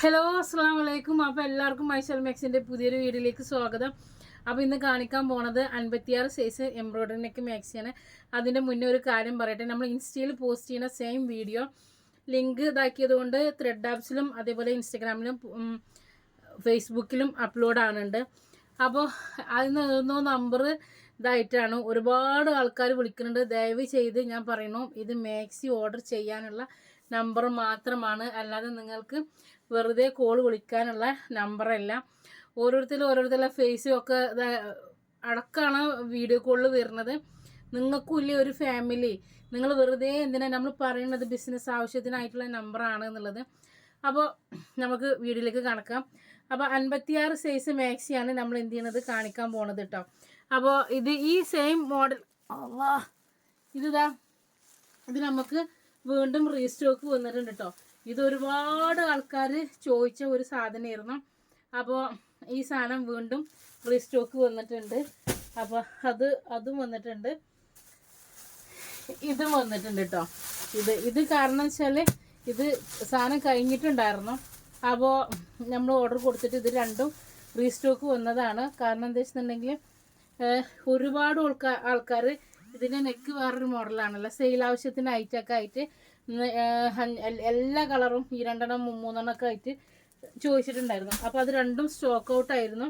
Hello അസ്സാം വലൈക്കും അപ്പോൾ എല്ലാവർക്കും മൈസൽ മാക്സിന്റെ പുതിയൊരു വീഡിയോയിലേക്ക് സ്വാഗതം. അപ്പോൾ ഇന്ന് കാണിക്കാൻ പോണത് അൻപത്തിയാറ് സൈസ് എംബ്രോയ്ഡറി നെക്ക് മാക്സിയാണ് അതിന്റെ മുന്നേ ഒരു കാര്യം പറയട്ടെ. നമ്മൾ ഇൻസ്റ്റയിൽ പോസ്റ്റ് ചെയ്യുന്ന സെയിം വീഡിയോ ലിങ്ക് ഇതാക്കിയത് കൊണ്ട് ത്രെഡ് ആപ്സിലും അതേപോലെ ഇൻസ്റ്റഗ്രാമിലും ഫേസ്ബുക്കിലും അപ്ലോഡ് ആണുണ്ട്. അപ്പോൾ അതിൽ നിന്നോ നമ്പർ ഇതായിട്ടാണ് ഒരുപാട് ആൾക്കാർ വിളിക്കുന്നുണ്ട്. ദയവ് ചെയ്ത് ഞാൻ പറയണു ഇത് മാക്സി ഓർഡർ ചെയ്യാനുള്ള നമ്പർ മാത്രമാണ്. അല്ലാതെ നിങ്ങൾക്ക് വെറുതെ കോൾ വിളിക്കാനുള്ള നമ്പറല്ല ഓരോരുത്തരും ഓരോരുത്തരുടെ ഫേസും ഒക്കെ അടക്കമാണ് വീഡിയോ കോളിൽ വരുന്നത്. നിങ്ങൾക്കും ഇല്ലേ ഒരു ഫാമിലി നിങ്ങൾ വെറുതെ എന്തിനാ നമ്മൾ പറയുന്നത് ബിസിനസ് ആവശ്യത്തിനായിട്ടുള്ള നമ്പറാണ് എന്നുള്ളത്. അപ്പോൾ നമുക്ക് വീഡിയോയിലേക്ക് കണക്കാം അപ്പോൾ അൻപത്തിയാറ് സൈസ് മാക്സിയാണ് നമ്മൾ എന്ത് ചെയ്യണത്? കാണിക്കാൻ പോണത് കേട്ടോ അപ്പോൾ ഇത് ഈ സെയിം മോഡൽ ഇത് ഇതാ. ഇത് നമുക്ക് വീണ്ടും റീസ്റ്റോക്ക് വന്നിട്ടുണ്ട് കേട്ടോ ഇത് ഒരുപാട് ആൾക്കാർ ചോദിച്ച ഒരു സാധനമായിരുന്നു അപ്പോൾ ഈ സാധനം വീണ്ടും റീസ്റ്റോക്ക് വന്നിട്ടുണ്ട്. അപ്പോൾ അത് അതും വന്നിട്ടുണ്ട്. ഇതും വന്നിട്ടുണ്ട് കേട്ടോ ഇത് ഇത് കാരണം വെച്ചാൽ ഇത് സാധനം കഴിഞ്ഞിട്ടുണ്ടായിരുന്നു. അപ്പോൾ നമ്മൾ ഓർഡർ കൊടുത്തിട്ട് ഇത് രണ്ടും റീസ്റ്റോക്ക് വന്നതാണ്. കാരണം എന്താ വെച്ചിട്ടുണ്ടെങ്കിൽ ഒരുപാട് ആൾക്കാർ ഇതിന്റെ നെക്ക് വേറൊരു മോഡലാണല്ലോ സെയിൽ ആവശ്യത്തിന് ആവശ്യത്തിനായിട്ടൊക്കെ ആയിട്ട് എല്ലാ കളറും ഈ രണ്ടെണ്ണം മൂ- മൂന്നെണ്ണം ഒക്കെ ആയിട്ട് ചോദിച്ചിട്ടുണ്ടായിരുന്നു. അപ്പോൾ അത് രണ്ടും സ്റ്റോക്ക് ഔട്ട് ആയിരുന്നു.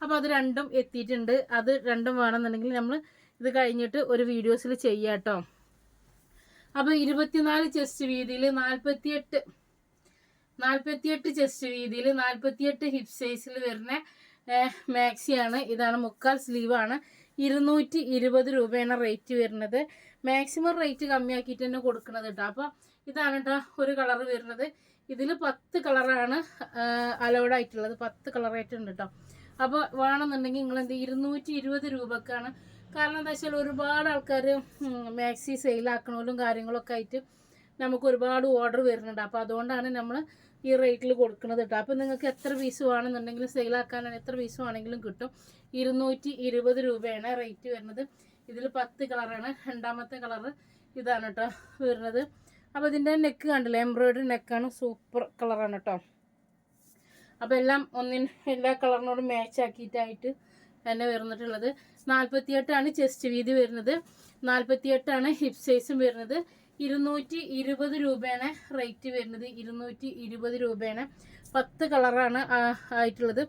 അപ്പോൾ അത് രണ്ടും എത്തിയിട്ടുണ്ട്. അത് രണ്ടും വേണമെന്നുണ്ടെങ്കിൽ നമ്മൾ ഇത് കഴിഞ്ഞിട്ട് ഒരു വീഡിയോസിൽ ചെയ്യാം കേട്ടോ അപ്പോൾ ഇരുപത്തിനാല് ചെസ്റ്റ് വീതിയിൽ നാൽപ്പത്തിയെട്ട് നാൽപ്പത്തിയെട്ട് ചെസ്റ്റ് വീതിയിൽ നാൽപ്പത്തിയെട്ട് ഹിപ്പ് സൈസിൽ വരുന്ന മാക്സിയാണ് ഇതാണ് മുക്കാൽ സ്ലീവാണ് ഇരുന്നൂറ്റി ഇരുപത് രൂപയാണ് റേറ്റ് വരുന്നത്. മാക്സിമം റേറ്റ് കമ്മിയാക്കിയിട്ട് തന്നെ കൊടുക്കുന്നത് കേട്ടോ അപ്പോൾ ഇതാണ് കേട്ടോ ഒരു കളർ വരുന്നത്. ഇതിൽ പത്ത് കളറാണ് അലൗഡ് ആയിട്ടുള്ളത്. പത്ത് കളറായിട്ടുണ്ട് കേട്ടോ അപ്പോൾ വേണമെന്നുണ്ടെങ്കിൽ നിങ്ങൾ എന്ത്? ഇരുന്നൂറ്റി ഇരുപത് രൂപക്കാണ്. കാരണം എന്താ വെച്ചാൽ ഒരുപാട് ആൾക്കാർ മാക്സി സെയിലാക്കണമല്ലോ കാര്യങ്ങളൊക്കെ ആയിട്ട് നമുക്ക് ഒരുപാട് ഓർഡർ വരുന്നുണ്ട്. അപ്പോൾ അതുകൊണ്ടാണ് നമ്മൾ ഈ റേറ്റിൽ കൊടുക്കുന്നത് കേട്ടോ അപ്പോൾ നിങ്ങൾക്ക് എത്ര പീസ് വേണമെന്നുണ്ടെങ്കിലും സെയിലാക്കാനാണ് എത്ര പീസ് വേണമെങ്കിലും കിട്ടും. ഇരുന്നൂറ്റി ഇരുപത് രൂപയാണ് റേറ്റ് വരുന്നത്. ഇതിൽ പത്ത് കളറാണ് രണ്ടാമത്തെ കളറ് ഇതാണ് കേട്ടോ വരുന്നത്. അപ്പോൾ ഇതിന്റെ നെക്ക് കണ്ടില്ലേ? എംബ്രോയിഡറി നെക്കാണ് സൂപ്പർ കളറാണ് കേട്ടോ അപ്പോൾ എല്ലാം ഒന്നിന് എല്ലാ കളറിനോടും മാച്ച് ആക്കിയിട്ടായിട്ട് തന്നെ വരുന്നിട്ടുള്ളത്. നാൽപ്പത്തിയെട്ടാണ് ചെസ്റ്റ് വീതി വരുന്നത്. നാൽപ്പത്തിയെട്ടാണ് ഹിപ്പ് സൈസും വരുന്നത്. ഇരുന്നൂറ്റി ഇരുപത് രൂപയാണ് റേറ്റ് വരുന്നത്. ഇരുന്നൂറ്റി ഇരുപത് രൂപയാണ്. പത്ത് കളറാണ് ആയിട്ടുള്ളത്.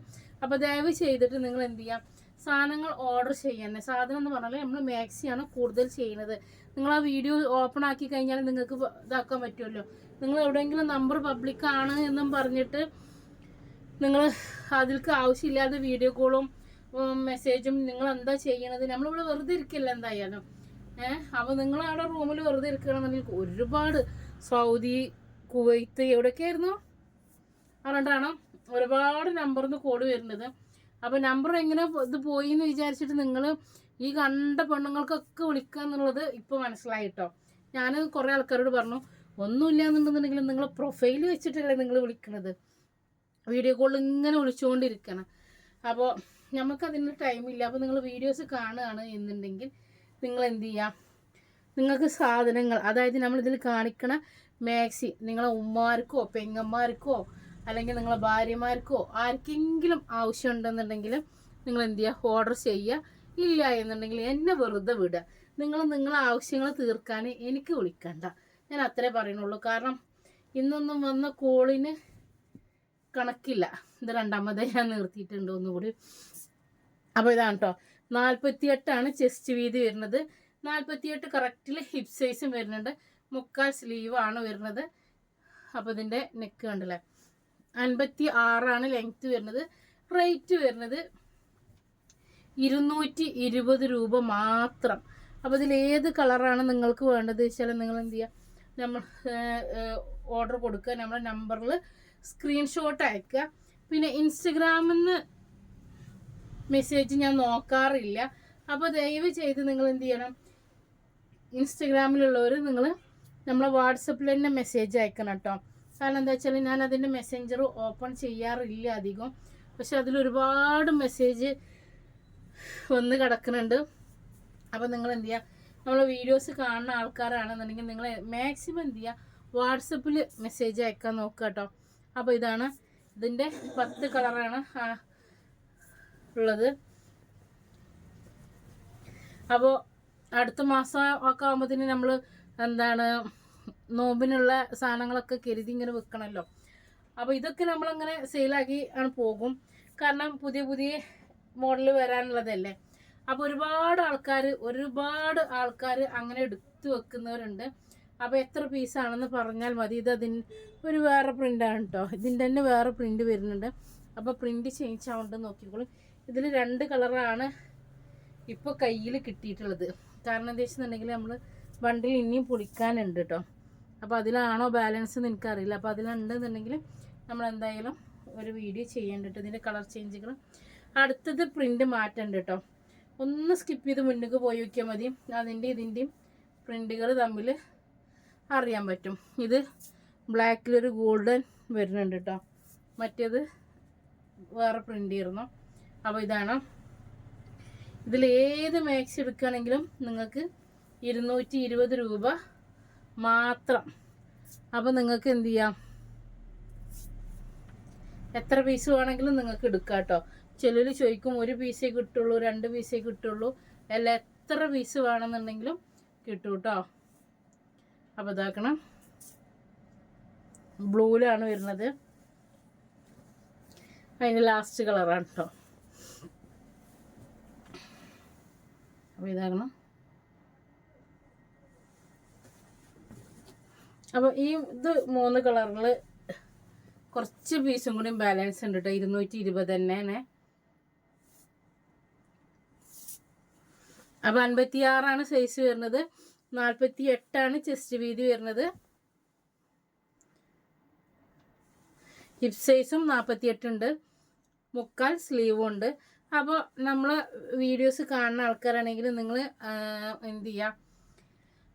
അപ്പോൾ ദയവ് ചെയ്തിട്ട് നിങ്ങൾ എന്ത് ചെയ്യാം? സാധനങ്ങൾ ഓർഡർ ചെയ്യാൻ സാധനം എന്ന് പറഞ്ഞാൽ നമ്മൾ മാക്സിയാണ് കൂടുതൽ ചെയ്യുന്നത്. നിങ്ങൾ ആ വീഡിയോ ഓപ്പൺ ആക്കി കഴിഞ്ഞാൽ നിങ്ങൾക്ക് ഇതാക്കാൻ പറ്റുമല്ലോ നിങ്ങൾ എവിടെയെങ്കിലും നമ്പർ പബ്ലിക് ആണ് എന്നും പറഞ്ഞിട്ട് നിങ്ങൾ അതിൽക്ക് ആവശ്യമില്ലാതെ വീഡിയോ കോളും മെസ്സേജും നിങ്ങൾ എന്താ ചെയ്യണത്? നമ്മളിവിടെ വെറുതെ ഇരിക്കില്ല എന്തായാലും. ഏഹ് അപ്പോൾ നിങ്ങൾ അവിടെ റൂമിൽ വെറുതെ ഇരിക്കണമെന്നുണ്ടെങ്കിൽ ഒരുപാട് സൗദി കുവൈത്ത് എവിടെയൊക്കെയായിരുന്നു? അതുകൊണ്ടാണ് ഒരുപാട് നമ്പറിൽ നിന്ന് കോഡ് വരുന്നത്. അപ്പോൾ നമ്പർ എങ്ങനെ ഇത് പോയി എന്ന് വിചാരിച്ചിട്ട് നിങ്ങൾ ഈ കണ്ട പെണ്ണുങ്ങൾക്കൊക്കെ വിളിക്കുക എന്നുള്ളത് ഇപ്പോൾ മനസ്സിലായിട്ടോ ഞാൻ കുറേ ആൾക്കാരോട് പറഞ്ഞു ഒന്നുമില്ല എന്നുണ്ടെന്നുണ്ടെങ്കിൽ നിങ്ങൾ പ്രൊഫൈൽ വെച്ചിട്ടല്ലേ നിങ്ങൾ വിളിക്കണത്. വീഡിയോ കോളിൽ ഇങ്ങനെ വിളിച്ചുകൊണ്ടിരിക്കണം അപ്പോൾ നമുക്കതിന് ടൈമില്ല അപ്പോൾ നിങ്ങൾ വീഡിയോസ് കാണുകയാണ് എന്നുണ്ടെങ്കിൽ നിങ്ങൾ എന്ത് ചെയ്യുക നിങ്ങൾക്ക് സാധനങ്ങൾ അതായത് നമ്മളിതിൽ കാണിക്കണ മാക്സി നിങ്ങളെ ഉമ്മമാർക്കോ പെങ്ങന്മാർക്കോ അല്ലെങ്കിൽ നിങ്ങളെ ഭാര്യമാർക്കോ ആർക്കെങ്കിലും ആവശ്യമുണ്ടെന്നുണ്ടെങ്കിൽ നിങ്ങൾ എന്ത് ചെയ്യുക. ഓർഡർ ചെയ്യുക ഇല്ല എന്നുണ്ടെങ്കിൽ എന്നെ വെറുതെ വിടുക. നിങ്ങൾ നിങ്ങളെ ആവശ്യങ്ങൾ തീർക്കാൻ എനിക്ക് വിളിക്കണ്ട. ഞാൻ അത്രേ പറയുന്നുള്ളൂ. കാരണം ഇന്നൊന്നും വന്ന കോളിന് കണക്കില്ല. ഇത് രണ്ടാമതേ ഞാൻ നിർത്തിയിട്ടുണ്ട് ഒന്നുകൂടി. അപ്പോൾ ഇതാണ് കേട്ടോ നാൽപ്പത്തിയെട്ടാണ് ചെസ്റ്റ് വീതി വരുന്നത്. നാൽപ്പത്തിയെട്ട് കറക്റ്റിൽ ഹിപ്പ് സൈസും വരുന്നുണ്ട്. മുക്കാൽ സ്ലീവ് ആണ് വരുന്നത്. അപ്പോൾ ഇതിന്റെ നെക്ക് കണ്ടല്ലേ? അൻപത്തി ആറാണ് ലെങ്ത്ത് വരുന്നത്. റേറ്റ് വരുന്നത് ഇരുന്നൂറ്റി ഇരുപത് രൂപ മാത്രം. അപ്പോൾ ഇതിൽ ഏത് കളറാണ് നിങ്ങൾക്ക് വേണ്ടത് വെച്ചാൽ നിങ്ങൾ എന്ത് ചെയ്യുക നമ്മൾ ഓർഡർ കൊടുക്കുക. നമ്മുടെ നമ്പറിൽ സ്ക്രീൻഷോട്ട് അയക്കുക. പിന്നെ ഇൻസ്റ്റഗ്രാമിൽ നിന്ന് മെസ്സേജ് ഞാൻ നോക്കാറില്ല. അപ്പോൾ ദയവ് ചെയ്ത് നിങ്ങൾ എന്ത് ചെയ്യണം? ഇൻസ്റ്റഗ്രാമിലുള്ളവർ നിങ്ങൾ നമ്മളെ വാട്സപ്പിൽ തന്നെ മെസ്സേജ് അയക്കണം കേട്ടോ കാരണം എന്താ വെച്ചാൽ ഞാൻ അതിന്റെ മെസ്സഞ്ചർ ഓപ്പൺ ചെയ്യാറില്ല അധികം. പക്ഷെ അതിലൊരുപാട് മെസ്സേജ് വന്ന് കിടക്കുന്നുണ്ട്. അപ്പോൾ നിങ്ങൾ എന്ത് ചെയ്യുക നമ്മളെ വീഡിയോസ് കാണുന്ന ആൾക്കാരാണെന്നുണ്ടെങ്കിൽ നിങ്ങൾ മാക്സിമം എന്ത് ചെയ്യുക വാട്സപ്പിൽ മെസ്സേജ് അയക്കാൻ നോക്കുക കേട്ടോ അപ്പോൾ ഇതാണ് ഇതിന്റെ പത്ത് കളറാണ് ഉള്ളത്. അപ്പോൾ അടുത്ത മാസം ഒക്കെ ആകുമ്പോഴത്തേന് നമ്മൾ എന്താണ് നോമ്പിനുള്ള സാധനങ്ങളൊക്കെ കരുതി ഇങ്ങനെ വെക്കണമല്ലോ അപ്പോൾ ഇതൊക്കെ നമ്മളങ്ങനെ സെയിലാക്കി ആണ് പോകും. കാരണം പുതിയ പുതിയ മോഡൽ വരാനുള്ളതല്ലേ. അപ്പോൾ ഒരുപാട് ആൾക്കാർ ഒരുപാട് ആൾക്കാർ അങ്ങനെ എടുത്തു വെക്കുന്നവരുണ്ട്. അപ്പോൾ എത്ര പീസാണെന്ന് പറഞ്ഞാൽ മതി. ഇത് അതിന് ഒരു വേറെ പ്രിന്റാണ് കേട്ടോ ഇതിന്റെ തന്നെ വേറെ പ്രിന്റ് വരുന്നുണ്ട്. അപ്പോൾ പ്രിന്റ് ചേഞ്ച് ആവുന്നുണ്ട് നോക്കിക്കോളും. ഇതിൽ രണ്ട് കളറാണ് ഇപ്പോൾ കയ്യിൽ കിട്ടിയിട്ടുള്ളത്. കാരണം എന്താ വെച്ചിട്ടുണ്ടെങ്കിൽ നമ്മൾ ബണ്ടിൽ ഇനിയും പൊളിക്കാനുണ്ട് കേട്ടോ അപ്പോൾ അതിലാണോ ബാലൻസ് എന്ന് എനിക്കറിയില്ല. അപ്പോൾ അതിലുണ്ടെന്നുണ്ടെങ്കിൽ നമ്മൾ എന്തായാലും ഒരു വീഡിയോ ചെയ്യേണ്ടിട്ട് ഇതിന്റെ കളർ ചേഞ്ചുകൾ അടുത്തത് പ്രിന്റ് മാറ്റേണ്ട കേട്ടോ ഒന്ന് സ്കിപ്പ് ചെയ്ത് മുന്നേക്ക് പോയി നോക്കിയാൽ മതി. അതിന്റെ ഇതിന്റെയും പ്രിന്റുകൾ തമ്മിൽ അറിയാൻ പറ്റും. ഇത് ബ്ലാക്കിലൊരു ഗോൾഡൻ വരുന്നുണ്ട് കേട്ടോ മറ്റേത് വേറെ പ്രിന്റ് ആയിരുന്നു. അപ്പോൾ ഇതാണ്. ഇതിൽ ഏത് മാക്സ് എടുക്കുകയാണെങ്കിലും നിങ്ങൾക്ക് ഇരുന്നൂറ്റി ഇരുപത് രൂപ മാത്രം. അപ്പോൾ നിങ്ങൾക്ക് എന്ത് ചെയ്യാം? എത്ര പീസ് വേണമെങ്കിലും നിങ്ങൾക്ക് എടുക്കാം കേട്ടോ. ചിലർ ചോദിക്കും ഒരു പീസേ കിട്ടുള്ളൂ രണ്ട് പീസേ കിട്ടുള്ളൂ. അല്ല എത്ര പീസ് വേണമെന്നുണ്ടെങ്കിലും കിട്ടും കേട്ടോ. അപ്പോൾ ഇതാക്കണം. ബ്ലൂവിലാണ് വരുന്നത്. അതിന്റെ ലാസ്റ്റ് കളറാണ് കേട്ടോ. അപ്പോൾ ഇതാകണം അപ്പോൾ ഈ ഇത് മൂന്ന് കളറിൽ കുറച്ച് പീസും കൂടി ബാലൻസ് ഉണ്ട് കേട്ടോ ഇരുന്നൂറ്റി ഇരുപത് തന്നെയാണ് അപ്പോൾ അൻപത്തി ആറാണ് സൈസ് വരുന്നത്. നാൽപ്പത്തി എട്ടാണ് ചെസ്റ്റ് വീതി വരുന്നത്. ഹിപ്പ് സൈസും നാൽപ്പത്തി എട്ടുണ്ട് മുക്കാൽ സ്ലീവും ഉണ്ട്. അപ്പോൾ നമ്മൾ വീഡിയോസ് കാണുന്ന ആൾക്കാരാണെങ്കിൽ നിങ്ങൾ എന്ത് ചെയ്യുക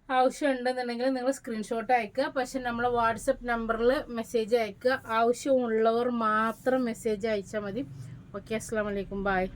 ആവശ്യമുണ്ടെന്നുണ്ടെങ്കിൽ നിങ്ങൾ സ്ക്രീൻഷോട്ട് അയക്കുക. പക്ഷെ നമ്മൾ വാട്സപ്പ് നമ്പറിൽ മെസ്സേജ് അയക്കുക. ആവശ്യമുള്ളവർ മാത്രം മെസ്സേജ് അയച്ചാൽ മതി. ഓക്കെ അസ്സാം വലൈക്കും ബായ്